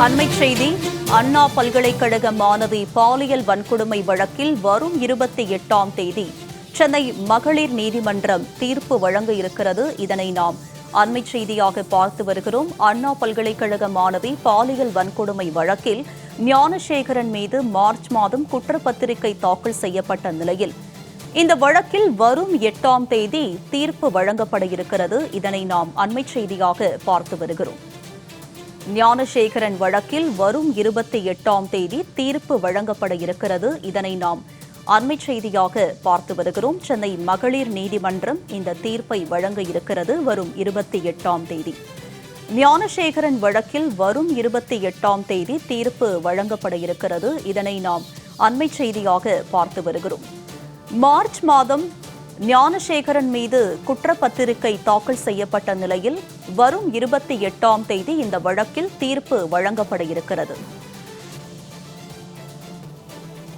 அண்மை செய்தி அண்ணா பல்கலைக்கழக மாணவி பாலியல் வன்கொடுமை வழக்கில் வரும் இருபத்தி எட்டாம் தேதி சென்னை மகளிர் நீதிமன்றம் தீர்ப்பு வழங்க இருக்கிறது இதனை நாம் அண்மை செய்தியாக பார்த்து வருகிறோம். அண்ணா பல்கலைக்கழக மாணவி பாலியல் வன்கொடுமை வழக்கில் ஞானசேகரன் மீது மார்ச் மாதம் குற்றப்பத்திரிகை தாக்கல் செய்யப்பட்ட நிலையில் இந்த வழக்கில் வரும் எட்டாம் தேதி தீர்ப்பு வழங்கப்பட இருக்கிறது. இதனை நாம் அண்மை செய்தியாக பார்த்து வருகிறோம். ஞானசேகரன் வழக்கில் வரும் இருபத்தி எட்டாம் தேதி தீர்ப்பு வழங்கப்பட இருக்கிறது. இதனை நாம் அண்மை செய்தியாக பார்த்து வருகிறோம். சென்னை மகளிர் நீதிமன்றம் இந்த தீர்ப்பை வழங்க இருக்கிறது வரும் இருபத்தி எட்டாம் தேதி. ஞானசேகரன் வழக்கில் வரும் இருபத்தி எட்டாம் தேதி தீர்ப்பு வழங்கப்பட இருக்கிறது. இதனை நாம் அண்மை செய்தியாக பார்த்து வருகிறோம். மார்ச் மாதம் ஞானசேகரன் மீது குற்றப்பத்திரிகை தாக்கல் செய்யப்பட்ட நிலையில் வரும் இருபத்தி எட்டாம் தேதி இந்த வழக்கில் தீர்ப்பு வழங்கப்பட இருக்கிறது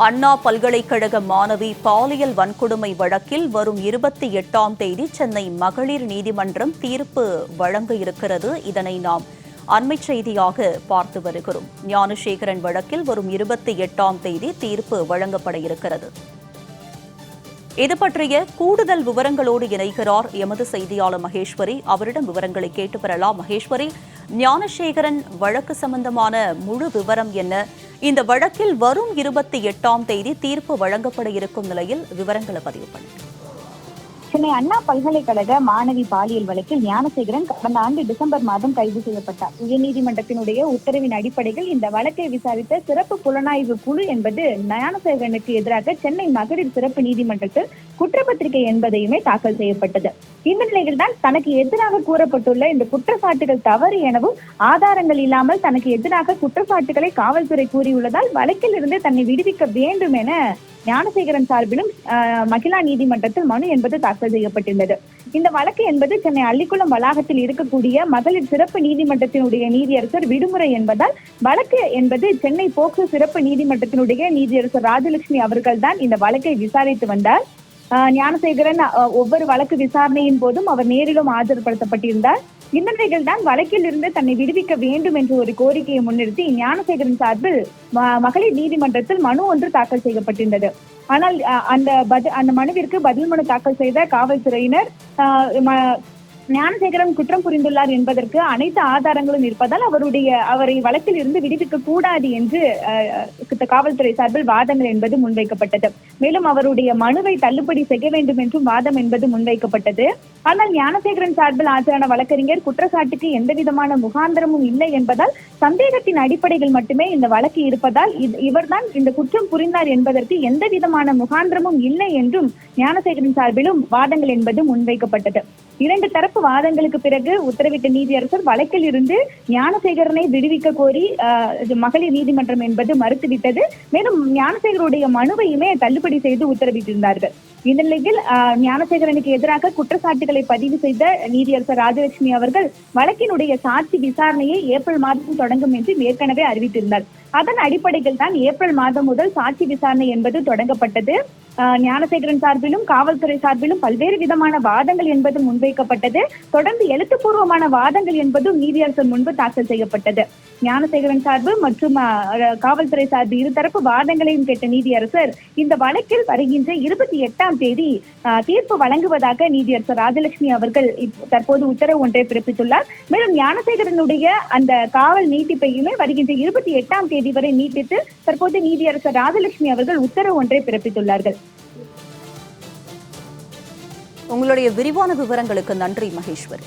அண்ணா பல்கலைக்கழக மாணவி பாலியல் வன்கொடுமை வழக்கில் வரும் இருபத்தி எட்டாம் தேதி சென்னை மகளிர் நீதிமன்றம் தீர்ப்பு வழங்க இருக்கிறது இதனை நாம் அண்மை செய்தியாக பார்த்து வருகிறோம். ஞானசேகரன் வழக்கில் வரும் இருபத்தி எட்டாம் தேதி தீர்ப்பு வழங்கப்பட இருக்கிறது இது பற்றிய கூடுதல் விவரங்களோடு இணைகிறார் எமது செய்தியாளர் மகேஸ்வரி. அவரிடம் விவரங்களை கேட்டு பெறலாம். மகேஸ்வரி ஞானசேகரன் வழக்கு சம்பந்தமான முழு விவரம் என்ன? இந்த வழக்கில் வரும் இருபத்தி எட்டாம் தேதி தீர்ப்பு வழங்கப்பட இருக்கும் நிலையில் விவரங்களை பதிவு பண்ணுங்கள் சென்னை அண்ணா பல்கலைக்கழக மாணவி பாலியல் வழக்கில் ஞானசேகரன் கடந்த ஆண்டு டிசம்பர் மாதம் கைது செய்யப்பட்டார். உயர்நீதிமன்றத்தினுடைய உத்தரவின் அடிப்படையில் இந்த வழக்கை விசாரித்த சிறப்பு புலனாய்வு குழு என்பது ஞானசேகரனுக்கு எதிராக சென்னை மகளிர் சிறப்பு நீதிமன்றத்தில் குற்றப்பத்திரிகை என்பதையுமே தாக்கல் செய்யப்பட்டது. இந்த நிலையில் தான் தனக்கு எதிராக கூறப்பட்டுள்ள இந்த குற்றச்சாட்டுகள் தவறு எனவும் ஆதாரங்கள் இல்லாமல் தனக்கு எதிராக குற்றச்சாட்டுகளை காவல்துறை கூறியுள்ளதால் வழக்கில் இருந்து தன்னை விடுவிக்க வேண்டும் என ஞானசேகரன் சார்பிலும் மகிழா நீதிமன்றத்தில் மனு என்பது தாக்கல் செய்யப்பட்டிருந்தது. இந்த வழக்கு என்பது சென்னை அள்ளிக்குளம் வளாகத்தில் இருக்கக்கூடிய மகளிர் சிறப்பு நீதிமன்றத்தினுடைய நீதியரசர் விடுமுறை என்பதால் வழக்கு என்பது சென்னை போக்சோ சிறப்பு நீதிமன்றத்தினுடைய நீதியரசர் ராஜலட்சுமி அவர்கள்தான் இந்த வழக்கை விசாரித்து வந்தார். ஆஹ், ஞானசேகரன் ஒவ்வொரு வழக்கு விசாரணையின் போதும் அவர் நேரிலும் ஆஜர்படுத்தப்பட்டிருந்தார். நிபந்தனைகள் தான் வழக்கில் இருந்து தன்னை விடுவிக்க வேண்டும் என்ற ஒரு கோரிக்கையை முன்னிறுத்தி ஞானசேகரன் சார்பில் ம- மகளிர் நீதிமன்றத்தில் மனு ஒன்று தாக்கல் செய்யப்பட்டிருந்தது. ஆனால் அஹ், அந்த பதில் அந்த மனுவிற்கு பதில் மனு தாக்கல் செய்த காவல்துறையினர் அஹ், ம- ஞானசேகரன் குற்றம் புரிந்துள்ளார் என்பதற்கு அனைத்து ஆதாரங்களும் இருப்பதால் அவருடைய அவரை வழக்கில் இருந்து விடுவிக்க கூடாது என்று காவல்துறை சார்பில் வாதங்கள் என்பது முன்வைக்கப்பட்டது. மேலும் அவருடைய மனுவை தள்ளுபடி செய்ய வேண்டும் என்றும் வாதம் என்பது முன்வைக்கப்பட்டது. ஆனால் ஞானசேகரன் சார்பில் ஆஜரான வழக்கறிஞர் குற்றச்சாட்டுக்கு எந்த விதமான முகாந்திரமும் இல்லை என்பதால் சந்தேகத்தின் அடிப்படையில் மட்டுமே இந்த வழக்கு இருப்பதால் இவர்தான் இந்த குற்றம் புரிந்தார் என்பதற்கு எந்த விதமான முகாந்திரமும் இல்லை என்றும் ஞானசேகரன் சார்பிலும் வாதங்கள் என்பது முன்வைக்கப்பட்டது. இரண்டு தரப்பு சிறப்பு வாதங்களுக்கு பிறகு உத்தரவிட்ட நீதியரசர் வழக்கில் இருந்து ஞானசேகரனை விடுவிக்க கோரி மகளிர் நீதிமன்றம் என்பது மறுத்துவிட்டது. மேலும் ஞானசேகருடைய மனுவையுமே தள்ளுபடி செய்து உத்தரவிட்டிருந்தார்கள். இந்த நிலையில் ஞானசேகரனுக்கு எதிராக குற்றச்சாட்டுகளை பதிவு செய்த நீதியரசர் ராஜலட்சுமி அவர்கள் வழக்கினுடைய சாட்சி விசாரணையை ஏப்ரல் மாதம் தொடங்கும் என்று ஏற்கனவே அறிவித்திருந்தார். அதன் அடிப்படையில் தான் ஏப்ரல் மாதம் முதல் சாட்சி விசாரணை என்பது தொடங்கப்பட்டது. ஞானசேகரன் சார்பிலும் காவல்துறை சார்பிலும் பல்வேறு விதமான வாதங்கள் என்பது முன்வைக்கப்பட்டது. தொடர்ந்து எழுத்துப்பூர்வமான வாதங்கள் என்பதும் நீதியரசர் முன்பு தாக்கல் செய்யப்பட்டது. ஞானசேகரன் சார்பு மற்றும் காவல்துறை சார்பு இருதரப்பு வாதங்களையும் கேட்ட நீதியரசர் இந்த வழக்கில் வருகின்ற இருபத்தி எட்டாம் தேதி ஆஹ், தீர்ப்பு வழங்குவதாக நீதியரசர் ராஜலட்சுமி அவர்கள் இப்- தற்போது உத்தரவு ஒன்றை பிறப்பித்துள்ளார். மேலும் ஞானசேகரனுடைய அந்த காவல் நீட்டிப்பையுமே வருகின்ற இருபத்தி எட்டாம் தேதி வரை நீட்டித்து தற்போது நீதியரசர் ராஜலட்சுமி அவர்கள் உத்தரவு ஒன்றை பிறப்பித்துள்ளார்கள். உங்களுடைய விரிவான விவரங்களுக்கு நன்றி மகேஸ்வரி.